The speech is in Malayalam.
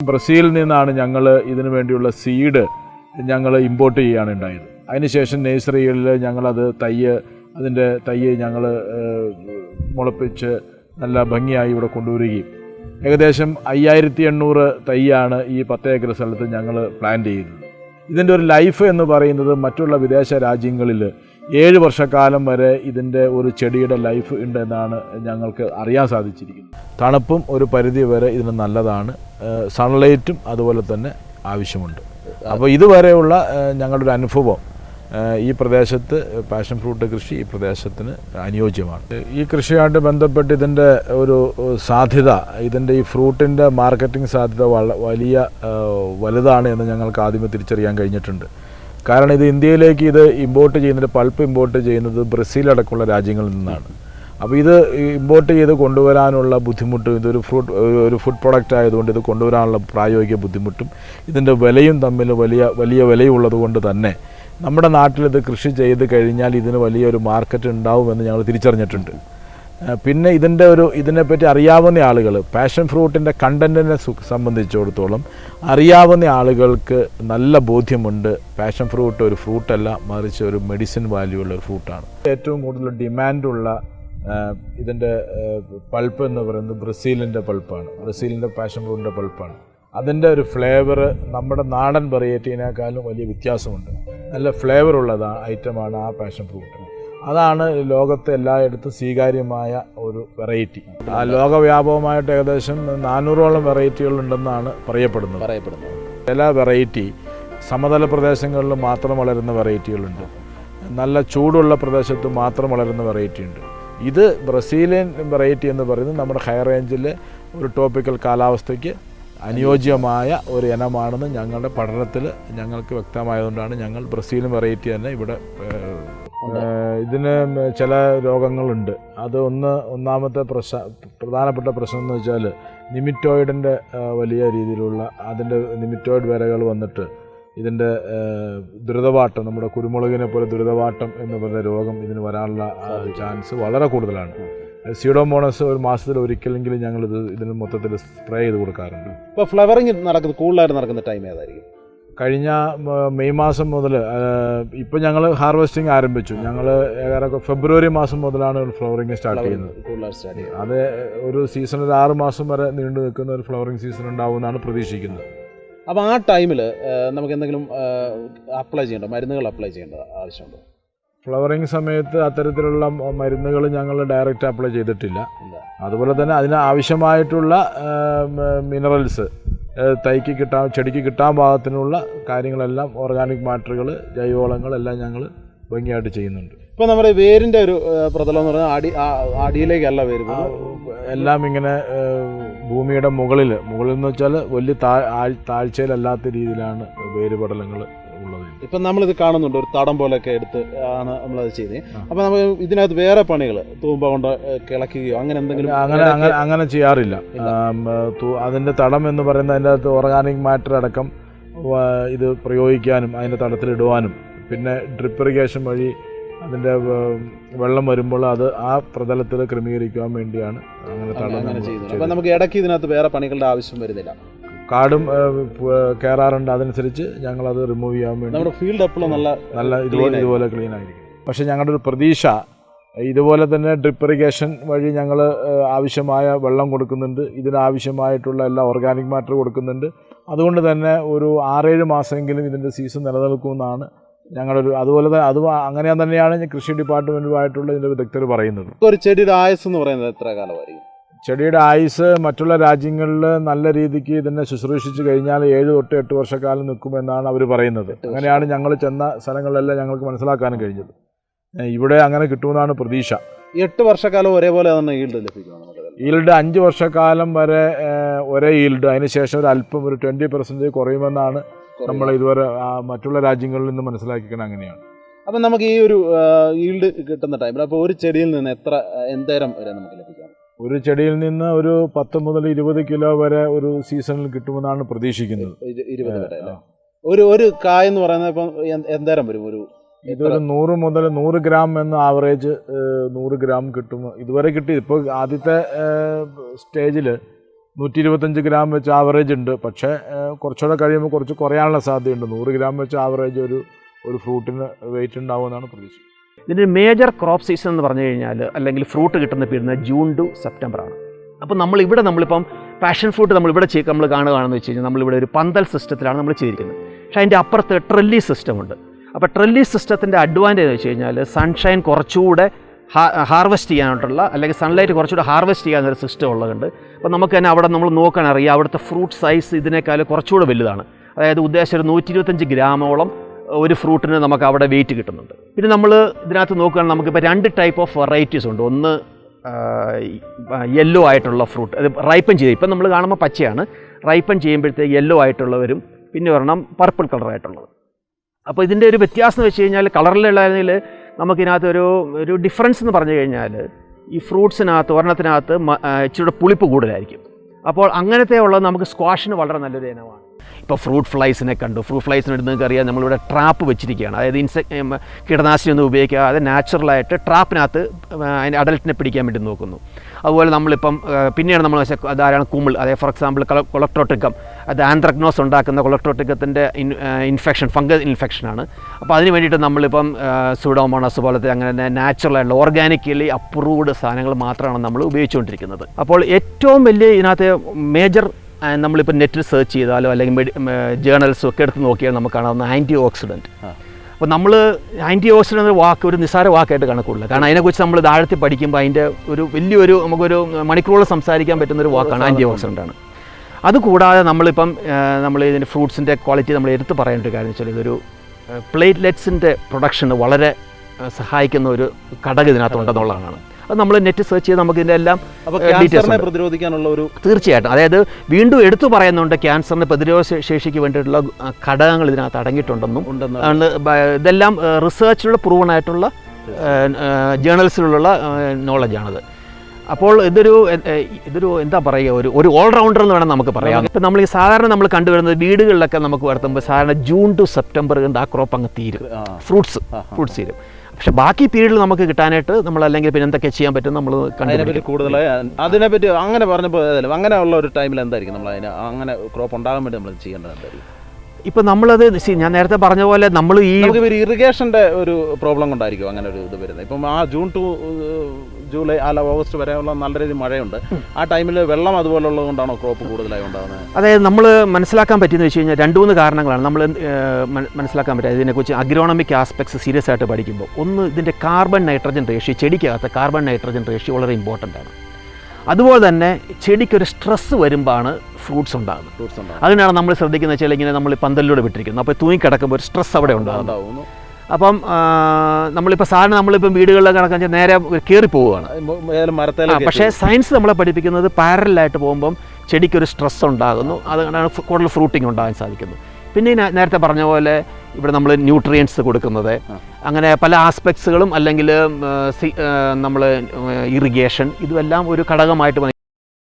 ബ്രസീലിൽ നിന്നാണ് ഞങ്ങൾ ഇതിനു വേണ്ടിയുള്ള സീഡ് ഞങ്ങൾ ഇമ്പോർട്ട് ചെയ്യുകയാണ് ഉണ്ടായത്. അതിനുശേഷം നേഴ്സറികളിൽ ഞങ്ങളത് തയ്യ് അതിന്റെ തയ്യ് ഞങ്ങൾ മുളപ്പിച്ച് നല്ല ഭംഗിയായി ഇവിടെ കൊണ്ടുവരികയും. ഏകദേശം അയ്യായിരത്തി എണ്ണൂറ് തൈയാണ് ഈ പത്ത് ഏക്കർ സ്ഥലത്ത് ഞങ്ങൾ പ്ലാൻ ചെയ്യുന്നത്. ഇതിന്റെ ഒരു ലൈഫ് എന്ന് പറയുന്നത് മറ്റുള്ള വിദേശ രാജ്യങ്ങളിൽ ഏഴ് വർഷക്കാലം വരെ ഇതിന്റെ ഒരു ചെടിയുടെ ലൈഫ് ഉണ്ട് എന്നാണ് ഞങ്ങൾക്ക് അറിയാൻ സാധിച്ചിരിക്കുന്നത്. തണുപ്പും ഒരു പരിധി വരെ ഇതിന് നല്ലതാണ്. സൺലൈറ്റും അതുപോലെ തന്നെ ആവശ്യമുണ്ട്. അപ്പോൾ ഇതുവരെയുള്ള ഞങ്ങളുടെ ഒരു അനുഭവം ഈ പ്രദേശത്ത് പാഷൻ ഫ്രൂട്ട് കൃഷി ഈ പ്രദേശത്തിന് അനുയോജ്യമാണ്. ഈ കൃഷിയായിട്ട് ബന്ധപ്പെട്ട് ഇതിന്റെ ഒരു സാധ്യത ഇതിന്റെ ഈ ഫ്രൂട്ടിന്റെ മാർക്കറ്റിംഗ് സാധ്യത വലിയ വലുതാണ് എന്ന് ഞങ്ങൾക്ക് ആദ്യമേ തിരിച്ചറിയാൻ കഴിഞ്ഞിട്ടുണ്ട്. കാരണം ഇത് ഇന്ത്യയിലേക്ക് ഇത് ഇമ്പോർട്ട് ചെയ്യുന്നത് പൾപ്പ് ഇമ്പോർട്ട് ചെയ്യുന്നത് ബ്രസീൽ അടക്കമുള്ള രാജ്യങ്ങളിൽ നിന്നാണ്. അപ്പോൾ ഇത് ഇമ്പോർട്ട് ചെയ്ത് കൊണ്ടുവരാനുള്ള ബുദ്ധിമുട്ടും ഇതൊരു ഫ്രൂട്ട് ഒരു ഫുഡ് പ്രൊഡക്റ്റ് ആയതുകൊണ്ട് ഇത് കൊണ്ടുവരാനുള്ള പ്രായോഗിക ബുദ്ധിമുട്ടും ഇതിന്റെ വിലയും തമ്മിൽ വലിയ വലിയ വിലയുള്ളത് കൊണ്ട് തന്നെ നമ്മുടെ നാട്ടിൽ ഇത് കൃഷി ചെയ്ത് കഴിഞ്ഞാൽ ഇതിന് വലിയൊരു മാർക്കറ്റ് ഉണ്ടാവുമെന്ന് ഞങ്ങൾ തിരിച്ചറിഞ്ഞിട്ടുണ്ട്. പിന്നെ ഇതിന്റെ ഒരു ഇതിനെപ്പറ്റി അറിയാവുന്ന ആളുകൾ പാഷൻ ഫ്രൂട്ടിന്റെ കണ്ടന്റിനെ സംബന്ധിച്ചിടത്തോളം അറിയാവുന്ന ആളുകൾക്ക് നല്ല ബോധ്യമുണ്ട്. പാഷൻ ഫ്രൂട്ട് ഒരു ഫ്രൂട്ടല്ല മറിച്ച് ഒരു മെഡിസിൻ വാല്യൂ ഉള്ള ഒരു ഫ്രൂട്ടാണ് ഏറ്റവും കൂടുതൽ ഡിമാൻഡുള്ള ഇതിന്റെ പൾപ്പ് എന്ന് പറയുന്നത് ബ്രസീലിന്റെ പൾപ്പാണ് ബ്രസീലിന്റെ പാഷൻ ഫ്രൂട്ടിന്റെ പൾപ്പാണ് അതിന്റെ ഒരു ഫ്ലേവർ നമ്മുടെ നാടൻ വെറൈറ്റീനേക്കാളും വലിയ വ്യത്യാസമുണ്ട്. നല്ല ഫ്ലേവർ ഉള്ള ഐറ്റമാണ് ആ പാഷൻ ഫ്രൂട്ട് അതാണ് ലോകത്തെ എല്ലായിടത്തും സ്വീകാര്യമായ ഒരു വെറൈറ്റി. ആ ലോകവ്യാപകമായിട്ട് ഏകദേശം നാനൂറോളം വെറൈറ്റികളുണ്ടെന്നാണ് പറയപ്പെടുന്നത്. പറയപ്പെടുന്നത്. ചില വെറൈറ്റി സമതല പ്രദേശങ്ങളിൽ മാത്രം വളരുന്ന വെറൈറ്റികളുണ്ട്. നല്ല ചൂടുള്ള പ്രദേശത്ത് മാത്രം വളരുന്ന വെറൈറ്റി ഉണ്ട് ഇത് ബ്രസീലിയൻ വെറൈറ്റി എന്ന് പറയുന്നത് നമ്മുടെ ഹൈ റേഞ്ചിൽ ഒരു ടോപ്പിക്കൽ കാലാവസ്ഥയ്ക്ക് അനുയോജ്യമായ ഒരു ഇനമാണെന്ന് ഞങ്ങളുടെ പഠനത്തിൽ ഞങ്ങൾക്ക് വ്യക്തമായതുകൊണ്ടാണ് ഞങ്ങൾ ബ്രസീലിയൻ വെറൈറ്റി തന്നെ ഇവിടെ ഇതിന് ചില രോഗങ്ങളുണ്ട്. അത് ഒന്ന് ഒന്നാമത്തെ പ്രശ്ന പ്രധാനപ്പെട്ട പ്രശ്നം എന്ന് വെച്ചാൽ നിമിറ്റോയിഡിന്റെ വലിയ രീതിയിലുള്ള അതിന്റെ നിമിറ്റോയിഡ് വരകൾ വന്നിട്ട് ഇതിന്റെ ദ്രുതവാട്ടം ദുരിതവാട്ടം നമ്മുടെ കുരുമുളകിനെ പോലെ ദുരിതവാട്ടം എന്ന് പറയുന്ന രോഗം ഇതിന് വരാനുള്ള ചാൻസ് വളരെ കൂടുതലാണ്. സീഡോമോണസ് ഒരു മാസത്തിൽ ഒരിക്കലെങ്കിലും ഞങ്ങൾ ഇത് ഇതിന് മൊത്തത്തിൽ സ്പ്രേ ചെയ്ത് കൊടുക്കാറുണ്ട്. ഇപ്പോൾ ഫ്ലവറിങ് നടക്കുന്നത് കൂടുതലായിട്ട് നടക്കുന്ന ടൈം ഏതായിരിക്കും? കഴിഞ്ഞ മെയ് മാസം മുതൽ ഇപ്പോൾ ഞങ്ങൾ ഹാർവെസ്റ്റിംഗ് ആരംഭിച്ചു. ഞങ്ങൾ ഏകദേശം ഫെബ്രുവരി മാസം മുതലാണ് ഫ്ലവറിങ് സ്റ്റാർട്ട് ചെയ്യുന്നത്. അത് ഒരു സീസൺ ഒരു ആറ് മാസം വരെ നീണ്ടു നിൽക്കുന്ന ഒരു ഫ്ലവറിങ് സീസൺ ഉണ്ടാവും എന്നാണ് പ്രതീക്ഷിക്കുന്നത്. അപ്പോൾ ആ ടൈമിൽ നമുക്ക് എന്തെങ്കിലും അപ്ലൈ ചെയ്യേണ്ട മരുന്നുകൾ അപ്ലൈ ചെയ്യേണ്ട ആവശ്യമുണ്ടോ? ഫ്ലവറിങ് സമയത്ത് അത്തരത്തിലുള്ള മരുന്നുകൾ ഞങ്ങൾ ഡയറക്റ്റ് അപ്ലൈ ചെയ്തിട്ടില്ല. അതുപോലെ തന്നെ അതിന് ആവശ്യമായിട്ടുള്ള മിനറൽസ് തൈക്ക് കിട്ടാൻ ചെടിക്ക് കിട്ടാൻ പാകത്തിനുള്ള കാര്യങ്ങളെല്ലാം ഓർഗാനിക് മാറ്ററുകൾ ജൈവവളങ്ങൾ എല്ലാം ഞങ്ങൾ ഭംഗിയായിട്ട് ചെയ്യുന്നുണ്ട്. ഇപ്പോൾ നമ്മുടെ വേരിന്റെ ഒരു പ്രതലം എന്ന് പറഞ്ഞാൽ അടി അടിയിലേക്കല്ല വേര് എല്ലാം ഇങ്ങനെ ഭൂമിയുടെ മുകളിൽ മുകളിൽ എന്ന് വെച്ചാൽ വലിയ താഴ് താഴ്ചയിലല്ലാത്ത രീതിയിലാണ് വേരുപടലങ്ങൾ ഇപ്പം നമ്മളിത് കാണുന്നുണ്ട് ഒരു തടം പോലെയൊക്കെ എടുത്ത് ആണ് നമ്മളത് ചെയ്തത് അപ്പം നമ്മൾ ഇതിനകത്ത് വേറെ പണികൾ തൂമ്പ കൊണ്ട് കിളക്കുകയോ അങ്ങനെ എന്തെങ്കിലും അങ്ങനെ അങ്ങനെ അങ്ങനെ ചെയ്യാറില്ല. അതിന്റെ തടം എന്ന് പറയുന്നത് അതിന്റെ അകത്ത് ഓർഗാനിക് മാറ്റർ അടക്കം ഇത് പ്രയോഗിക്കാനും അതിന്റെ തടത്തിലിടുവാനും. പിന്നെ ഡ്രിപ്പ് ഇറിഗേഷൻ വഴി അതിന്റെ വെള്ളം വരുമ്പോൾ അത് ആ പ്രതലത്തിൽ ക്രമീകരിക്കാൻ വേണ്ടിയാണ് അങ്ങനെ തടം നമുക്ക് ഇടയ്ക്ക് ഇതിനകത്ത് വേറെ പണികളുടെ ആവശ്യം വരുന്നില്ല. കാടും കയറാറുണ്ട് അതനുസരിച്ച് ഞങ്ങളത് റിമൂവ് ചെയ്യാൻ വേണ്ടി നമ്മുടെ ഫീൽഡ് എപ്പോഴും നല്ല നല്ല ഇതുപോലെ ഇതുപോലെ ക്ലീൻ ആയിരിക്കും. പക്ഷേ ഞങ്ങളുടെ ഒരു പ്രതീക്ഷ ഇതുപോലെ തന്നെ ഡ്രിപ്പ് ഇറിഗേഷൻ വഴി ഞങ്ങൾ ആവശ്യമായ വെള്ളം കൊടുക്കുന്നുണ്ട്. ഇതിനാവശ്യമായിട്ടുള്ള എല്ലാ ഓർഗാനിക് മാറ്റർ കൊടുക്കുന്നുണ്ട്. അതുകൊണ്ട് തന്നെ ഒരു ആറേഴ് മാസമെങ്കിലും ഇതിന്റെ സീസൺ നിലനിൽക്കുമെന്നാണ് ഞങ്ങളുടെ ഒരു അതുപോലെ തന്നെ അത് അങ്ങനെ തന്നെയാണ് കൃഷി ഡിപ്പാർട്ട്മെന്റുമായിട്ടുള്ള ഇതിന്റെ വിദഗ്ധർ പറയുന്നത്. ഒരു ചെടിയുടെ ആയുസ് എന്ന് പറയുന്നത് എത്ര കാലമായിരിക്കും? ചെടിയുടെ ആയുസ് മറ്റുള്ള രാജ്യങ്ങളിൽ നല്ല രീതിക്ക് ഇതിനെ ശുശ്രൂഷിച്ച് കഴിഞ്ഞാൽ ഏഴ് തൊട്ട് എട്ട് വർഷക്കാലം നിൽക്കുമെന്നാണ് അവർ പറയുന്നത്. അങ്ങനെയാണ് ഞങ്ങൾ ചെന്ന സ്ഥലങ്ങളിലെല്ലാം ഞങ്ങൾക്ക് മനസ്സിലാക്കാനും കഴിഞ്ഞത്. ഇവിടെ അങ്ങനെ കിട്ടുമെന്നാണ് പ്രതീക്ഷ. എട്ട് വർഷക്കാലം ഒരേപോലെ തന്നെ ഈൽഡ് ഇതിൽ. ഈൽഡ് അഞ്ച് വർഷക്കാലം വരെ ഒരേ ഈൽഡ് അതിനുശേഷം ഒരു അല്പം ഒരു ട്വന്റി പെർസെന്റേജ് കുറയുമെന്നാണ് നമ്മൾ ഇതുവരെ മറ്റുള്ള രാജ്യങ്ങളിൽ നിന്ന് മനസ്സിലാക്കിക്കുന്നത് അങ്ങനെയാണ്. അപ്പം നമുക്ക് ഈ ഒരു ഈൽഡ് കിട്ടുന്ന ടൈമിൽ അപ്പോൾ ഒരു ചെടിയിൽ നിന്ന് എത്ര എന്തേരം വരെ നമുക്ക് ലഭിക്കാം? ഒരു ചെടിയിൽ നിന്ന് ഒരു പത്ത് മുതൽ ഇരുപത് കിലോ വരെ ഒരു സീസണിൽ കിട്ടുമെന്നാണ് പ്രതീക്ഷിക്കുന്നത്. ഇരുപത് വരെ ഒരു ഒരു കായ എന്ന് പറയുന്നത് ഇപ്പം എന്ത്- എന്തേരം വരും? ഒരു ഇതൊരു നൂറ് മുതൽ നൂറ് ഗ്രാം എന്ന ആവറേജ് നൂറ് ഗ്രാം കിട്ടും. ഇതുവരെ കിട്ടി. ഇപ്പോൾ ആദ്യത്തെ സ്റ്റേജിൽ നൂറ്റി ഇരുപത്തഞ്ച് ഗ്രാം വെച്ച് ആവറേജ് ഉണ്ട്. പക്ഷേ കുറച്ചുകൂടെ കഴിയുമ്പോൾ കുറച്ച് കുറയാനുള്ള സാധ്യതയുണ്ട്. നൂറ് ഗ്രാം വെച്ച് ആവറേജ് ഒരു ഒരു ഫ്രൂട്ടിന് വെയിറ്റ് ഉണ്ടാവുമെന്നാണ് പ്രതീക്ഷ ഇതിന്റെ മേജർ ക്രോപ്പ് സീസൺ എന്ന് പറഞ്ഞു കഴിഞ്ഞാൽ അല്ലെങ്കിൽ ഫ്രൂട്ട് കിട്ടുന്ന പീരുന്ന ജൂൺ ടു സെപ്റ്റംബർ ആണ്. അപ്പോൾ നമ്മൾ ഇവിടെ നമ്മളിപ്പം പാഷൻ ഫ്രൂട്ട് നമ്മൾ ഇവിടെ ചെയ് നമ്മൾ കാണുകയാണെന്ന് വെച്ച് കഴിഞ്ഞാൽ നമ്മളിവിടെ ഒരു പന്തൽ സിസ്റ്റത്തിലാണ് നമ്മൾ ചെയ്തിരിക്കുന്നത്. പക്ഷേ അതിന്റെ അപ്പുറത്ത് ട്രെല്ലി സിസ്റ്റമുണ്ട് അപ്പോൾ ട്രെല്ലി സിസ്റ്റത്തിന്റെ അഡ്വാന്റേജ് വെച്ച് കഴിഞ്ഞാൽ സൺഷൈൻ കുറച്ചുകൂടെ ഹാർവെസ്റ്റ് ചെയ്യാനായിട്ടുള്ള അല്ലെങ്കിൽ സൺലൈറ്റ് കുറച്ചുകൂടെ ഹാർവെസ്റ്റ് ചെയ്യാനൊരു സിസ്റ്റം ഉള്ളതുണ്ട് അപ്പോൾ നമുക്ക് തന്നെ അവിടെ നമ്മൾ നോക്കാൻ അറിയാം അവിടുത്തെ ഫ്രൂട്ട് സൈസ് ഇതിനേക്കാൾ കുറച്ചുകൂടെ വലുതാണ്. അതായത് ഉദ്ദേശം ഒരു നൂറ്റി ഇരുപത്തഞ്ച് ഗ്രാമോളം ഒരു ഫ്രൂട്ടിന് നമുക്ക് അവിടെ വെയിറ്റ് കിട്ടുന്നുണ്ട്. പിന്നെ നമ്മൾ ഇതിനകത്ത് നോക്കുകയാണെങ്കിൽ നമുക്കിപ്പോൾ രണ്ട് ടൈപ്പ് ഓഫ് വെറൈറ്റീസ് ഉണ്ട്. ഒന്ന് യെല്ലോ ആയിട്ടുള്ള ഫ്രൂട്ട് അത് റൈപ്പൻ ചെയ്ത്. ഇപ്പം നമ്മൾ കാണുമ്പോൾ പച്ചയാണ്. റൈപ്പൻ ചെയ്യുമ്പോഴത്തേക്ക് യെല്ലോ ആയിട്ടുള്ളവരും പിന്നെ ഒരെണ്ണം പർപ്പിൾ കളറായിട്ടുള്ളത് അപ്പോൾ ഇതിന്റെ ഒരു വ്യത്യാസം വെച്ച് കഴിഞ്ഞാൽ കളറിലുള്ളതിൽ നമുക്കിതിനകത്ത് ഒരു ഒരു ഡിഫറൻസ് എന്ന് പറഞ്ഞു കഴിഞ്ഞാൽ ഈ ഫ്രൂട്ട്സിനകത്ത് ഒരെണ്ണത്തിനകത്ത് ഇച്ചിരി പുളിപ്പ് കൂടുതലായിരിക്കും. അപ്പോൾ അങ്ങനത്തെ ഉള്ളത് നമുക്ക് സ്ക്വാഷിന് വളരെ നല്ലൊരു ഇനമാണ്. ഇപ്പോൾ ഫ്രൂട്ട് ഫ്ലൈസിനെ കണ്ടു. ഫ്രൂട്ട് ഫ്ലൈസിനെ നിങ്ങൾക്ക് അറിയാം നമ്മളിവിടെ ട്രാപ്പ് വെച്ചിരിക്കുകയാണ്. അതായത് ഇൻസെ ഉം, കീടനാശിനി ഒന്നും ഉപയോഗിക്കാതെ നാച്ചുറലായിട്ട് ട്രാപ്പിനകത്ത് അതിന്റെ അഡൽട്ടിനെ പിടിക്കാൻ വേണ്ടി നോക്കുന്നു. അതുപോലെ നമ്മളിപ്പം പിന്നെയാണ് നമ്മൾ വെച്ചാൽ ധാരാളം കുമിൾ അതായത് ഫോർ എക്സാമ്പിൾ കൊളക്ട്രോട്ടിക്കം. അത് ആന്ത്രഗ്നോസ് ഉണ്ടാക്കുന്ന കൊളക്ട്രോട്ടിക്കത്തിന്റെ ഇൻഫെക്ഷൻ ഫംഗസ് ഇൻഫെക്ഷനാണ് അപ്പോൾ അതിന് വേണ്ടിയിട്ട് നമ്മളിപ്പം സുഡോമോണസ് പോലത്തെ അങ്ങനെ തന്നെ നാച്ചുറലായിട്ടുള്ള ഓർഗാനിക്കലി അപ്രൂവ്ഡ് സാധനങ്ങൾ മാത്രമാണ് നമ്മൾ ഉപയോഗിച്ചുകൊണ്ടിരിക്കുന്നത്. അപ്പോൾ ഏറ്റവും വലിയ ഇതിനകത്ത് മേജർ നമ്മളിപ്പോൾ നെറ്റിൽ സെർച്ച് ചെയ്താലോ അല്ലെങ്കിൽ മെഡി ജേണൽസും ഒക്കെ എടുത്ത് നോക്കിയാൽ നമുക്ക് കാണാവുന്ന ആന്റി ഓക്സിഡന്റ് അപ്പോൾ നമ്മൾ ആന്റി ഓക്സിഡന്റ് വാക്ക് ഒരു നിസ്സാര വാക്കായിട്ട് കണക്കുള്ളൂ കാരണം അതിനെക്കുറിച്ച് നമ്മൾ താഴത്തിൽ പഠിക്കുമ്പോൾ അതിന്റെ ഒരു വലിയൊരു നമുക്കൊരു മണിക്കൂറോളം സംസാരിക്കാൻ പറ്റുന്ന ഒരു വാക്കാണ് ആന്റി ഓക്സിഡന്റ് ആണ്. അതുകൂടാതെ നമ്മളിപ്പം നമ്മൾ ഇതിന്റെ ഫ്രൂട്ട്സിന്റെ ക്വാളിറ്റി നമ്മൾ എടുത്ത് പറയേണ്ട ഒരു കാര്യം വെച്ചാൽ ഇതൊരു പ്ലേറ്റ്ലെറ്റ്സിന്റെ പ്രൊഡക്ഷന് വളരെ സഹായിക്കുന്ന ഒരു ഘടകം ഇതിനകത്തുണ്ടെന്നുള്ളതാണ് അത് നമ്മൾ നെറ്റ് സെർച്ച് ചെയ്ത് നമുക്ക് ഇതിന്റെ എല്ലാം ഉണ്ട്. പ്രതിരോധിക്കാനുള്ള ഒരു തീർച്ചയായിട്ടും. അതായത് വീണ്ടും എടുത്തു പറയുന്നുണ്ട് ക്യാൻസറിന് പ്രതിരോധ ശേഷിക്ക് വേണ്ടിയിട്ടുള്ള ഘടകങ്ങൾ ഇതിനകത്ത് അടങ്ങിയിട്ടുണ്ടെന്നും. ഉണ്ടെന്ന് ഇതെല്ലാം റിസർച്ചിലൂടെ പ്രൂവൺ ആയിട്ടുള്ള ജേണൽസിലുള്ള നോളജാണത് അപ്പോൾ ഇതൊരു ഇതൊരു എന്താ പറയുക ഒരു ഒരു ഓൾറൗണ്ടർ എന്ന് വേണം നമുക്ക് പറയാം ഇപ്പം നമ്മൾ ഈ സാധാരണ നമ്മൾ കണ്ടുവരുന്നത് വീടുകളിലൊക്കെ നമുക്ക് വളർത്തുമ്പോൾ സാധാരണ ജൂൺ ടു സെപ്റ്റംബർ കണ്ട് ആ ക്രോപ്പ് അങ്ങ് തീരും. ഫ്രൂട്ട്സ്. ഫ്രൂട്ട്സ് തീരും. പക്ഷേ ബാക്കി പീരീഡിൽ നമുക്ക് കിട്ടാനായിട്ട് നമ്മൾ അല്ലെങ്കിൽ പിന്നെ എന്തൊക്കെ ചെയ്യാൻ പറ്റും നമ്മൾ അതിനെപ്പറ്റി കൂടുതലായി അതിനെപ്പറ്റി അങ്ങനെ പറഞ്ഞപ്പോൾ അങ്ങനെ ഉള്ള ഒരു ടൈമിൽ എന്തായിരിക്കും നമ്മൾ അതിന് അങ്ങനെ ക്രോപ്പ് ഉണ്ടാകാൻ വേണ്ടി നമ്മൾ ചെയ്യേണ്ടത് എന്തായിരിക്കും? ഇപ്പം നമ്മളത് ഞാൻ നേരത്തെ പറഞ്ഞ പോലെ നമ്മൾ ഈ ഇറിഗേഷന്റെ ഒരു പ്രോബ്ലം കൊണ്ടായിരിക്കും അങ്ങനെ ഒരു ഇത് വരുന്നത്. ഇപ്പം ആ ജൂൺ ടു ജൂലൈ അല്ല ഓഗസ്റ്റ് വരെയുള്ള നല്ല രീതി മഴയുണ്ട്. ആ ടൈമിൽ വെള്ളം അതുപോലുള്ളത് കൊണ്ടാണോ ക്രോപ്പ് കൂടുതലായി ഉണ്ടാകുന്നത്? അതായത് നമ്മൾ മനസ്സിലാക്കാൻ പറ്റിയെന്ന് വെച്ച് കഴിഞ്ഞാൽ രണ്ട് മൂന്ന് കാരണങ്ങളാണ്. നമ്മൾ മനസ്സിലാക്കാൻ പറ്റുക ഇതിനെക്കുറിച്ച് അഗ്രോണമിക് ആസ്പെക്ട്സ് സീരിയസ് ആയിട്ട് പഠിക്കുമ്പോൾ. ഒന്ന് ഇതിന്റെ കാർബൺ നൈട്രജൻ റേഷ്യോ ചെടിക്കകത്ത് കാർബൺ നൈട്രജൻ റേഷ്യോ വളരെ ഇമ്പോർട്ടന്റ് ആണ്. അതുപോലെ തന്നെ ചെടിക്കൊരു സ്ട്രെസ്സ് വരുമ്പോഴാണ് ഫ്രൂട്ട്സ് ഉണ്ടാകുന്നത്. ഫ്രൂട്ട്സ് അതിനാണ് നമ്മൾ ശ്രദ്ധിക്കുന്നത് വെച്ചാൽ ഇങ്ങനെ നമ്മൾ പന്തലിലൂടെ വിട്ടിരിക്കുന്നത്. അപ്പോൾ തൂങ്ങിക്കിടക്കുമ്പോൾ ഒരു സ്ട്രെസ് അവിടെ ഉണ്ടാകുന്നു അപ്പം നമ്മളിപ്പോൾ സാധനം നമ്മളിപ്പം വീടുകളിലെ കിടക്കാൻ വെച്ചാൽ നേരെ കയറി പോവുകയാണ്. പക്ഷേ സയൻസ് നമ്മളെ പഠിപ്പിക്കുന്നത് പാരലായിട്ട് പോകുമ്പം ചെടിക്കൊരു സ്ട്രെസ് ഉണ്ടാകുന്നു. അതുകൊണ്ടാണ് കൂടുതൽ ഫ്രൂട്ടിങ് ഉണ്ടാകാൻ സാധിക്കുന്നു. പിന്നെ നേരത്തെ പറഞ്ഞ പോലെ ഇവിടെ നമ്മൾ ന്യൂട്രിയൻസ് കൊടുക്കുന്നത്. അങ്ങനെ പല ആസ്പെക്ട്സുകളും അല്ലെങ്കിൽ നമ്മൾ ഇറിഗേഷൻ ഇതുമെല്ലാം ഒരു ഘടകമായിട്ട്